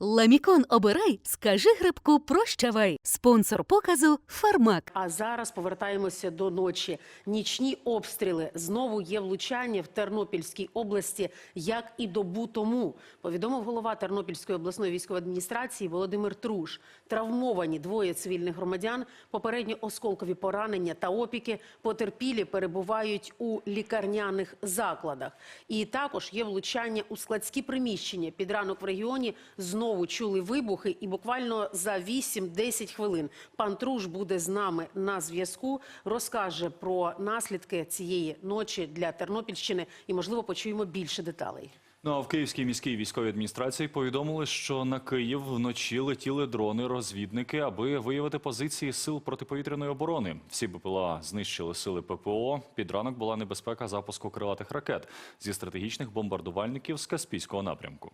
Ламікон обирай, скажи грибку прощавай. Спонсор показу Фармак. А зараз повертаємося до ночі. Нічні обстріли знову є влучання в Тернопільській області, як і добу тому. Повідомив голова Тернопільської обласної військової адміністрації Володимир Труш. Травмовані двоє цивільних громадян, попередні осколкові поранення та опіки. Потерпілі перебувають у лікарняних закладах. І також є влучання у складські приміщення. Під ранок в регіоні знову чули вибухи, і буквально за 8-10 хвилин пан Труш буде з нами на зв'язку. Розкаже про наслідки цієї ночі для Тернопільщини і, можливо, почуємо більше деталей. Ну а в Київській міській військовій адміністрації повідомили, що на Київ вночі летіли дрони-розвідники, аби виявити позиції сил протиповітряної оборони. Всі БПЛА знищили сили ППО. Під ранок була небезпека запуску крилатих ракет зі стратегічних бомбардувальників з Каспійського напрямку.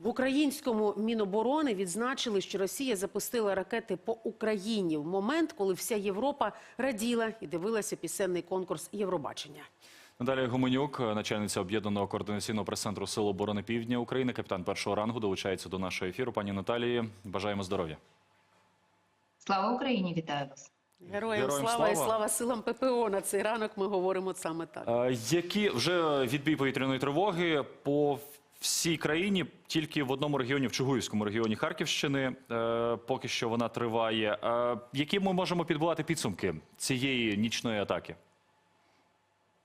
В українському міноборони відзначили, що Росія запустила ракети по Україні в момент, коли вся Європа раділа і дивилася пісенний конкурс Євробачення. Наталія Гуменюк, начальниця об'єднаного координаційного прес-центру Сил оборони Півдня України, капітан першого рангу, долучається до нашого ефіру. Пані Наталії, бажаємо здоров'я. Слава Україні! Вітаю вас! Героям, Героям слава, і слава. слава силам ППО. На цей ранок ми говоримо саме так. Е, Які вже відбій повітряної тривоги по всій країні, тільки в одному регіоні, в Чугуївському регіоні Харківщини, е, поки що вона триває. Е, Які ми можемо підбувати підсумки цієї нічної атаки?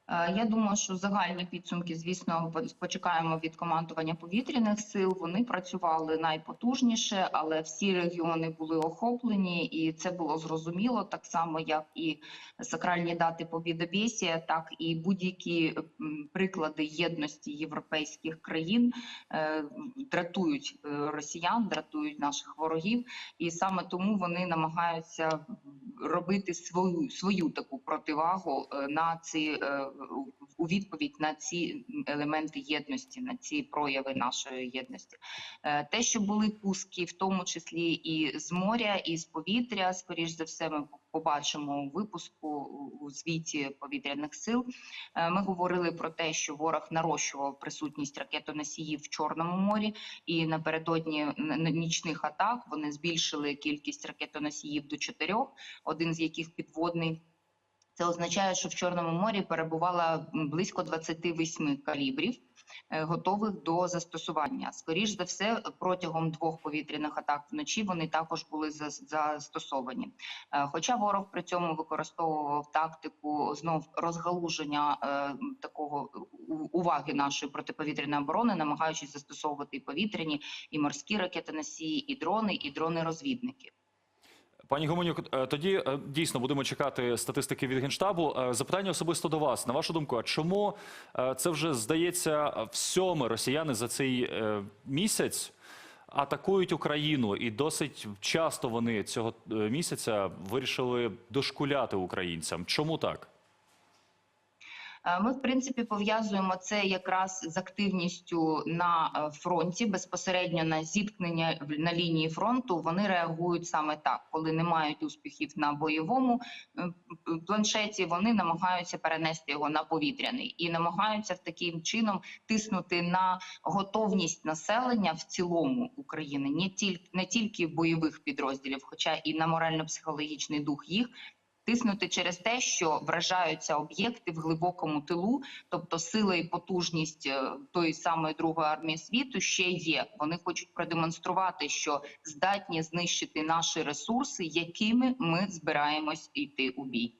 Е, Я думаю, що загальні підсумки, звісно, по- почекаємо від командування повітряних сил. Вони працювали найпотужніше, але всі регіони були охоплені, і це було зрозуміло так само, як і сакральні дати Побєдобєсія, так і будь-які приклади єдності європейських країн е, дратують е, росіян, дратують наших ворогів, і саме тому вони намагаються робити свою свою таку противагу е, на ці е, у відповідь на ці елементи єдності, на ці прояви нашої єдності. Е, Те, що були пуски, в тому числі і з моря, і з повітря, скоріш за все, ми побачимо у випуску у- звіті повітряних сил. Е, Ми говорили про те, що ворог нарощував присутність ракетоносіїв в Чорному морі, і напередодні нічних атак вони збільшили кількість ракетоносіїв до чотирьох, один з яких підводний. Це означає, що в Чорному морі перебувало близько 28 калібрів, готових до застосування. Скоріш за все, протягом двох повітряних атак вночі вони також були зас- застосовані. Е, Хоча ворог при цьому використовував тактику знов розгалуження е, такого уваги нашої протиповітряної оборони, намагаючись застосовувати і повітряні, і морські ракетоносії, і дрони, і дрони-розвідники. Пані Гуменюк, е, тоді е, дійсно будемо чекати статистики від Генштабу. Е, Запитання особисто до вас. На вашу думку, а чому це вже здається в росіяни за цей місяць атакують Україну, і досить часто вони цього місяця вирішили дошкуляти українцям? Чому так? Е, Ми, в принципі, пов'язуємо це якраз з активністю на е, фронті, безпосередньо на зіткнення на лінії фронту. Вони реагують саме так, коли не мають успіхів на бойовому е, планшеті. Вони намагаються перенести його на повітряний і намагаються таким чином тиснути на готовність населення в цілому України, не тільки не тільки бойових підрозділів, хоча і на морально-психологічний дух їх тиснути через те, що вражаються об'єкти в глибокому тилу, тобто сила і потужність е, тої самої другої армії світу ще є. Вони хочуть продемонструвати, що здатні знищити наші ресурси, якими ми збираємось йти у бій.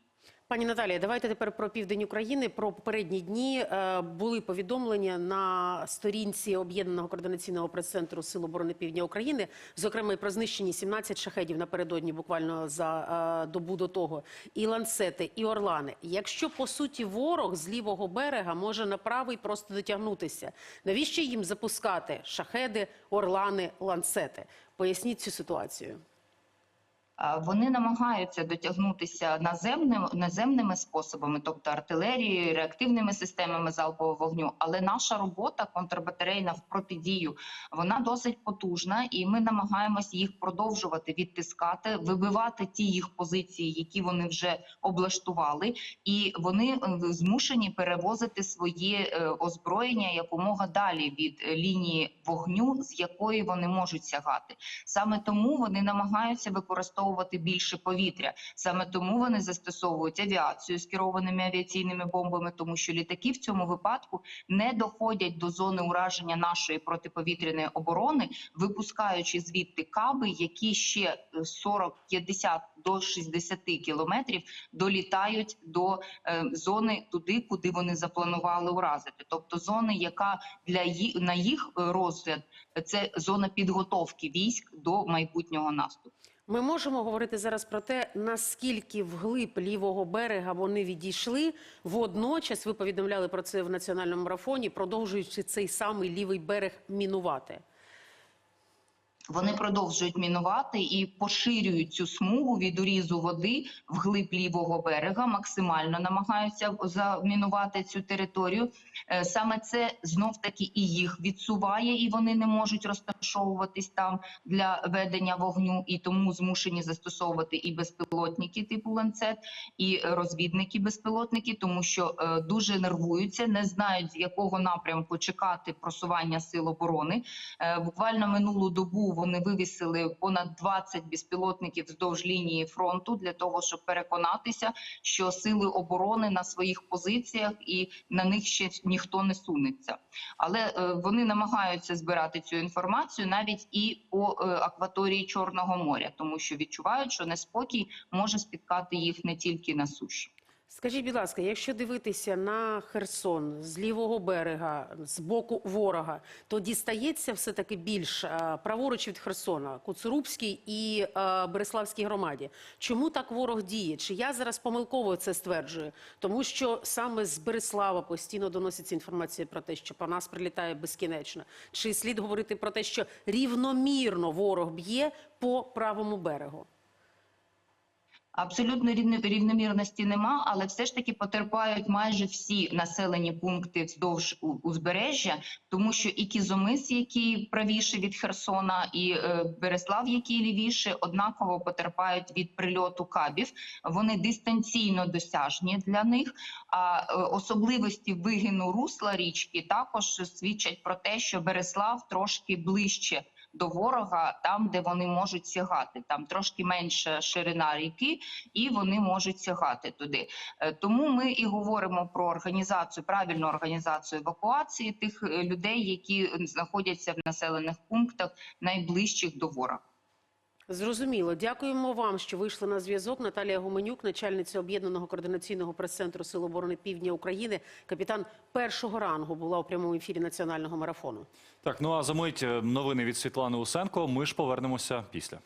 Пані Наталія, давайте тепер про південь України. Про попередні дні е, були повідомлення на сторінці об'єднаного координаційного прес-центру Сил оборони Півдня України, зокрема про знищені 17 шахедів напередодні, буквально за е, добу до того, і ланцети, і орлани. Якщо по суті ворог з лівого берега може на правий просто дотягнутися, навіщо їм запускати шахеди, орлани, ланцети? Поясніть цю ситуацію. Вони намагаються дотягнутися наземним наземними способами, тобто артилерією, реактивними системами залпового вогню. Але наша робота контрбатарейна в протидію вона досить потужна, і ми намагаємось їх продовжувати відтискати, вибивати ті їх позиції, які вони вже облаштували, і вони е, змушені перевозити своє е, озброєння якомога далі від лінії вогню, з якої вони можуть сягати. Саме тому вони намагаються використовувати більше повітря. Саме тому вони застосовують авіацію з керованими авіаційними бомбами, тому що літаки в цьому випадку не доходять до зони ураження нашої протиповітряної оборони, випускаючи звідти каби, які ще е, 40, 50 до 60 кілометрів долітають до е, зони туди, куди вони запланували уразити. Тобто зони, яка для ї- на їх е, розгляд е, це зона підготовки військ до майбутнього наступу. Ми можемо говорити зараз про те, наскільки вглиб лівого берега вони відійшли. Водночас ви повідомляли про це в національному марафоні, продовжуючи цей самий лівий берег мінувати. Вони продовжують мінувати і поширюють цю смугу від урізу води вглиб лівого берега, максимально намагаються замінувати цю територію. Е, Саме це знов таки і їх відсуває, і вони не можуть розташовуватись там для ведення вогню, і тому змушені застосовувати і безпілотники типу ланцет, і розвідники безпілотники, тому що е, дуже нервуються, не знають з якого напрямку чекати просування сил оборони. Е, Буквально минулу добу вони вивісили понад 20 безпілотників вздовж лінії фронту для того, щоб переконатися, що сили оборони на своїх позиціях і на них ще ніхто не сунеться. Але е, вони намагаються збирати цю інформацію навіть і по е, акваторії Чорного моря, тому що відчувають, що неспокій може спіткати їх не тільки на суші. Скажіть, будь ласка, якщо дивитися на Херсон з лівого берега, з боку ворога, то дістається все-таки більш е, праворуч від Херсона, Куцурубській і е, Береславській громаді. Чому так ворог діє? Чи я зараз помилково це стверджую? Тому що саме з Береслава постійно доноситься інформація про те, що по нас прилітає безкінечно. Чи слід говорити про те, що рівномірно ворог б'є по правому берегу? Абсолютно рівно- рівномірності нема, але все ж таки потерпають майже всі населені пункти вздовж узбережжя, тому що і Кізомис, який правіше від Херсона, і е, Береслав, який лівіше, однаково потерпають від прильоту кабів. Вони дистанційно досяжні для них. А е, особливості вигину русла річки також свідчать про те, що Береслав трошки ближче до ворога, там, де вони можуть сягати. Там трошки менша ширина ріки, і вони можуть сягати туди. Е, Тому ми і говоримо про організацію, правильну організацію евакуації тих е, людей, які знаходяться в населених пунктах найближчих до ворога. Зрозуміло. Дякуємо вам, що вийшли на зв'язок. Наталія Гуменюк, начальниця об'єднаного координаційного прес-центру Сил оборони Півдня України, капітан першого рангу, була у прямому ефірі національного марафону. Так, ну а за мить е, новини від Світлани Усенко. Ми ж повернемося після.